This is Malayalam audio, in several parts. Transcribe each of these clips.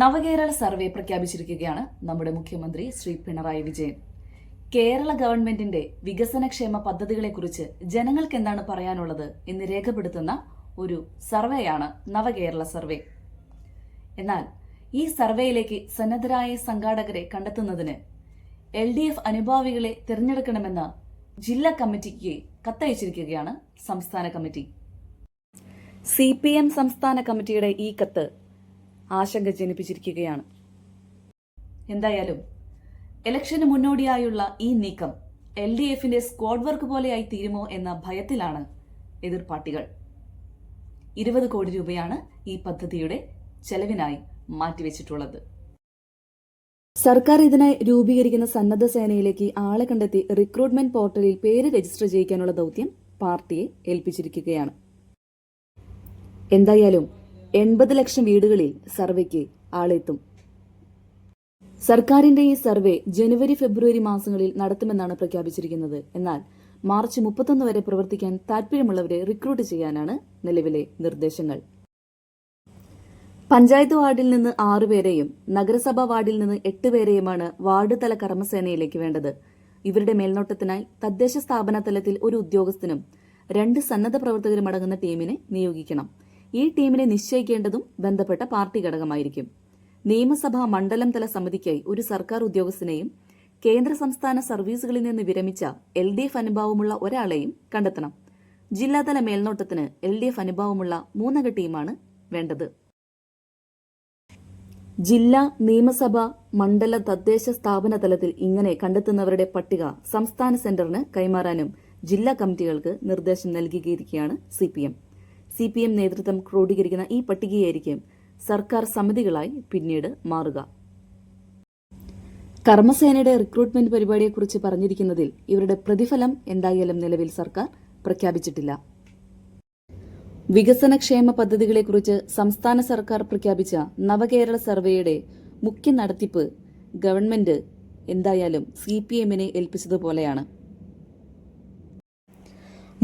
നവകേരള സർവേ പ്രഖ്യാപിച്ചിരിക്കുകയാണ് നമ്മുടെ മുഖ്യമന്ത്രി ശ്രീ പിണറായി വിജയൻ. കേരള ഗവൺമെന്റിന്റെ വികസനക്ഷേമ പദ്ധതികളെക്കുറിച്ച് ജനങ്ങൾക്ക് എന്താണ് പറയാനുള്ളത് എന്ന് രേഖപ്പെടുത്തുന്ന ഒരു സർവേയാണ് നവകേരള സർവേ. എന്നാൽ ഈ സർവേയിലേക്ക് സന്നദ്ധരായ സംഘാടകരെ കണ്ടെത്തുന്നതിന് എൽ ഡി എഫ് അനുഭാവികളെ തിരഞ്ഞെടുക്കണമെന്ന് ജില്ലാ കമ്മിറ്റിക്ക് കത്തയച്ചിരിക്കുകയാണ് സംസ്ഥാന കമ്മിറ്റി. സി പി എം സംസ്ഥാന കമ്മിറ്റിയുടെ ഈ കത്ത് ആശങ്ക ജനിപ്പിച്ചിരിക്കുകയാണ്. എന്തായാലും ഇലക്ഷന് മുന്നോടിയായുള്ള ഈ നീക്കം എൽ ഡി എഫിന്റെ സ്ക്വാഡ് വർക്ക് പോലെയായി തീരുമോ എന്ന ഭയത്തിലാണ് എതിർ പാർട്ടികൾ ഇരുപത് കോടി രൂപയാണ് ഈ പദ്ധതിയുടെ ചെലവിനായി മാറ്റിവെച്ചിട്ടുള്ളത്. സർക്കാർ ഇതിനായി രൂപീകരിക്കുന്ന സന്നദ്ധ സേനയിലേക്ക് ആളെ കണ്ടെത്തി റിക്രൂട്ട്മെന്റ് പോർട്ടലിൽ പേര് രജിസ്റ്റർ ചെയ്യിക്കാനുള്ള ദൗത്യം പാർട്ടിയെ ഏൽപ്പിച്ചിരിക്കുകയാണ്. എന്തായാലും എൺപത് ലക്ഷം വീടുകളിൽ സർവേക്ക് ആളെത്തും. സർക്കാരിന്റെ ഈ സർവേ ജനുവരി ഫെബ്രുവരി മാസങ്ങളിൽ നടത്തുമെന്നാണ് പ്രഖ്യാപിച്ചിരിക്കുന്നത്. എന്നാൽ മാർച്ച് മുപ്പത്തൊന്ന് വരെ പ്രവർത്തിക്കാൻ താൽപര്യമുള്ളവരെ റിക്രൂട്ട് ചെയ്യാനാണ് നിലവിലെ നിർദ്ദേശങ്ങൾ. പഞ്ചായത്ത് വാർഡിൽ നിന്ന് ആറുപേരെയും നഗരസഭാ വാർഡിൽ നിന്ന് എട്ട് പേരെയുമാണ് വാർഡ് തല കർമ്മസേനയിലേക്ക് വേണ്ടത്. ഇവരുടെ മേൽനോട്ടത്തിനായി തദ്ദേശ സ്ഥാപന തലത്തിൽ ഒരു ഉദ്യോഗസ്ഥനും രണ്ട് സന്നദ്ധ പ്രവർത്തകരും അടങ്ങുന്ന ടീമിനെ നിയോഗിക്കണം. ഈ ടീമിനെ നിശ്ചയിക്കേണ്ടതും ബന്ധപ്പെട്ട പാർട്ടി ഘടകമായിരിക്കും. നിയമസഭാ മണ്ഡലം തല സമിതിക്കായി ഒരു സർക്കാർ ഉദ്യോഗസ്ഥനെയും കേന്ദ്ര സംസ്ഥാന സർവീസുകളിൽ നിന്ന് വിരമിച്ച എൽ ഡി എഫ് അനുഭാവമുള്ള ഒരാളെയും കണ്ടെത്തണം. ജില്ലാതല മേൽനോട്ടത്തിന് എൽ ഡി എഫ് അനുഭാവമുള്ള മൂന്നംഗ ടീമാണ് വേണ്ടത്. ജില്ലാ നിയമസഭ മണ്ഡല തദ്ദേശ സ്ഥാപന തലത്തിൽ ഇങ്ങനെ കണ്ടെത്തുന്നവരുടെ പട്ടിക സംസ്ഥാന സെന്ററിന് കൈമാറാനും ജില്ലാ കമ്മിറ്റികൾക്ക് നിർദ്ദേശം നൽകിയിരിക്കുകയാണ് സി സി പി എം നേതൃത്വം ക്രോഡീകരിക്കുന്ന ഈ പട്ടികയായിരിക്കും സർക്കാർ സമിതികളായി പിന്നീട് മാറുക. കർമ്മസേനയുടെ റിക്രൂട്ട്മെന്റ് പരിപാടിയെക്കുറിച്ച് പറഞ്ഞിരിക്കുന്നതിൽ ഇവരുടെ പ്രതിഫലം എന്തായാലും നിലവിൽ സർക്കാർ പ്രഖ്യാപിച്ചിട്ടില്ല. വികസനക്ഷേമ പദ്ധതികളെക്കുറിച്ച് സംസ്ഥാന സർക്കാർ പ്രഖ്യാപിച്ച നവകേരള സർവേയുടെ മുഖ്യ നടത്തിപ്പ് ഗവൺമെന്റ് എന്തായാലും സി പി എമ്മിനെ ഏൽപ്പിച്ചതുപോലെയാണ്.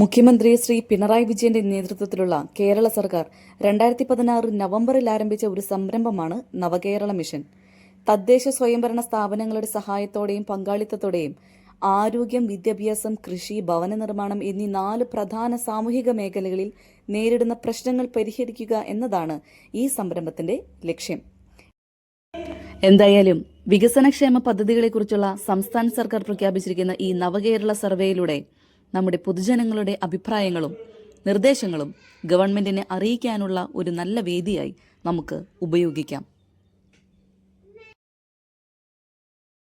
മുഖ്യമന്ത്രി ശ്രീ പിണറായി വിജയന്റെ നേതൃത്വത്തിലുള്ള കേരള സർക്കാർ രണ്ടായിരത്തി പതിനാറ് നവംബറിൽ ആരംഭിച്ച ഒരു സംരംഭമാണ് നവകേരള മിഷൻ. തദ്ദേശ സ്വയംഭരണ സ്ഥാപനങ്ങളുടെ സഹായത്തോടെയും പങ്കാളിത്തത്തോടെയും ആരോഗ്യം വിദ്യാഭ്യാസം കൃഷി ഭവന നിർമ്മാണം എന്നീ നാല് പ്രധാന സാമൂഹിക മേഖലകളിൽ നേരിടുന്ന പ്രശ്നങ്ങൾ പരിഹരിക്കുക എന്നതാണ് ഈ സംരംഭത്തിന്റെ ലക്ഷ്യം. എന്തായാലും വികസനക്ഷേമ പദ്ധതികളെക്കുറിച്ചുള്ള സംസ്ഥാന സർക്കാർ പ്രഖ്യാപിച്ചിരിക്കുന്ന ഈ നവകേരള സർവേയിലൂടെ നമ്മുടെ പൊതുജനങ്ങളുടെ അഭിപ്രായങ്ങളും നിർദ്ദേശങ്ങളും ഗവൺമെന്റിനെ അറിയിക്കാനുള്ള ഒരു നല്ല വേദിയായി നമുക്ക് ഉപയോഗിക്കാം.